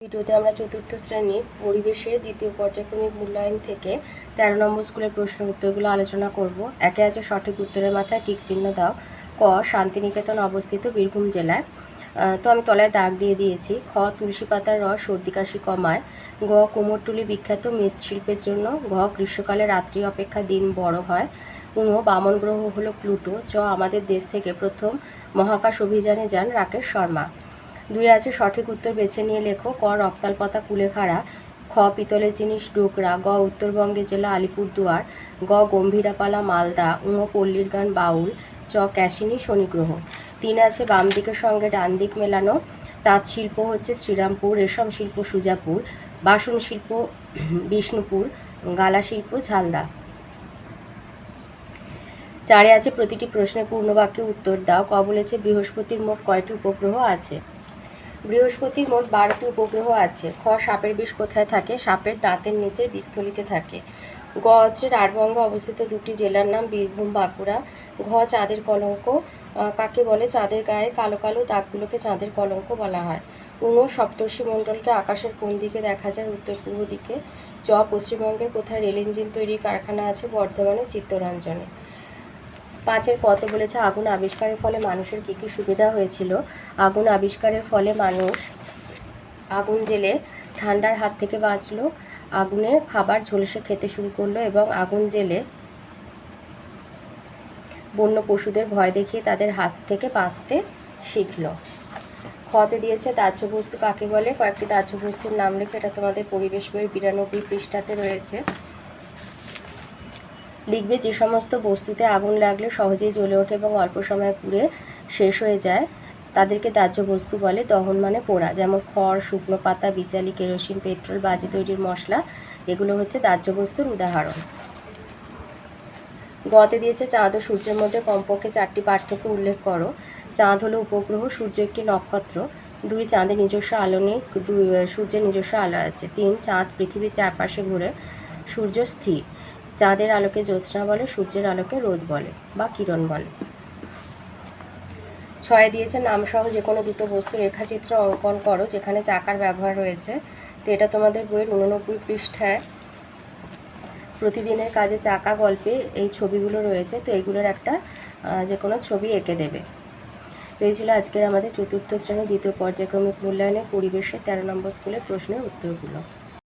ভিডিওতে আমরা চতুর্থ শ্রেণির পরিবেশের দ্বিতীয় পর্যায়ক্রমিক মূল্যায়ন থেকে তেরো নম্বর স্কুলের প্রশ্ন উত্তরগুলো আলোচনা করব। একে আছে সঠিক উত্তরের মাথায় টিক চিহ্ন দাও। ক, শান্তিনিকেতন অবস্থিত বীরভূম জেলায়। তো আমি তলায় দাগ দিয়ে দিয়েছি। খ তুলসী পাতার রস সর্দি কাশি কমায়। গ, কুমোরটুলি বিখ্যাত মৃৎশিল্পের জন্য। ঘ, গ্রীষ্মকালে রাত্রি অপেক্ষা দিন বড় হয়। ঙ, বামন গ্রহ হলো প্লুটো। চ, আমাদের দেশ থেকে প্রথম মহাকাশ অভিযানে যান রাকেশ শর্মা। দুই আছে, সঠিক উত্তর বেছে নিয়ে লেখো। ক রক্তালপাতা কুলেখাড়া। খ, পিতলের জিনিস, ডোকরা। গ, উত্তরবঙ্গের জেলা, আলিপুরদুয়ার। গ, গম্ভীরাপালা, মালদা। উঙ পল্লীর গান, বাউল। চ, ক্যাসিনী, শনিগ্রহ। তিন আছে বাম দিকের সঙ্গে ডান দিক মেলানো। তাঁত শিল্প হচ্ছে শ্রীরামপুর, রেশম শিল্প সুজাপুর, বাসন শিল্প বিষ্ণুপুর, গালা শিল্প ঝালদা। চারে আছে, প্রতিটি প্রশ্নের পূর্ণবাক্যে উত্তর দাও। ক বলেছে, বৃহস্পতির মোট কয়টি উপগ্রহ আছে? বৃহস্পতির মোট বারোটি উপগ্রহ আছে। খ, সাপের বিষ কোথায় থাকে? সাপের দাঁতের নিচের বীজথলিতে থাকে। গ, হচ্ছে রাঢ়বঙ্গে অবস্থিত দুটি জেলার নাম বীরভূম, বাঁকুড়া। ঘ, চাঁদের কলঙ্ক। কাকে বলে? চাঁদের গায়ে কালো কালো দাগগুলোকে চাঁদের কলঙ্ক বলা হয়। উঙ সপ্তর্ষি মণ্ডলকে আকাশের কোন দিকে দেখা যায়? উত্তর পূর্ব দিকে। চ পশ্চিমবঙ্গের কোথায় রেল ইঞ্জিন তৈরির কারখানা আছে? বর্ধমানে চিত্তরঞ্জনে। পাঁচের পথে বলেছে, আগুন আবিষ্কারের ফলে মানুষের কী কী সুবিধা হয়েছিল? আগুন আবিষ্কারের ফলে মানুষ আগুন জেলে ঠান্ডার হাত থেকে বাঁচলো, আগুনে খাবার ঝলসে খেতে শুরু করল এবং আগুন জেলে বন্য পশুদের ভয় দেখিয়ে তাদের হাত থেকে বাঁচতে শিখল। খতে দিয়েছে দাহ্য বস্তু কাকে বলে? কয়েকটি দাহ্য বস্তুর নাম লেখো, এটা তোমাদের পরিবেশ বইয়ের বিরানব্বই পৃষ্ঠাতে রয়েছে। লিখবে যে সমস্ত বস্তুতে আগুন লাগলে সহজেই জ্বলে ওঠে এবং অল্প সময় পুড়ে শেষ হয়ে যায়। তাদেরকে দাহ্য বস্তু বলে দহন মানে পোড়া, যেমন খড়, শুকনো পাতা, বিচালি, কেরোসিন, পেট্রোল, বাজি তৈরির মশলা, এগুলো হচ্ছে দাহ্য বস্তুর উদাহরণ। গতে দিয়েছে চাঁদ ও সূর্যের মধ্যে কমপক্ষে চারটি পার্থক্য উল্লেখ করো। চাঁদ হলো উপগ্রহ, সূর্য একটি নক্ষত্র। দুই চাঁদের নিজস্ব আলো নেই, দুই, সূর্যের নিজস্ব আলো আছে। তিন, চাঁদ পৃথিবীর চারপাশে ঘুরে, সূর্য স্থির। চাঁদের আলোকে জ্যোৎস্না বলে, সূর্যের আলোকে রোদ বলে বা কিরণ বলে। ছয় দিয়েছে নামসহ যে কোনো দুটো বস্তু রেখাচিত্র অঙ্কন করো, যেখানে চাকার ব্যবহার রয়েছে। তো এটা তোমাদের বইয়ের উননব্বই পৃষ্ঠায়। প্রতিদিনের কাজে চাকা, গল্পে এই ছবিগুলো রয়েছে, তো এইগুলোর একটা যে কোনো ছবি এঁকে দেবে। তো এই ছিল আজকের আমাদের চতুর্থ শ্রেণি, দ্বিতীয় পর্যায়ক্রমিক মূল্যায়নের পরিবেশে তেরো নম্বর স্কুলের প্রশ্নের উত্তরগুলো।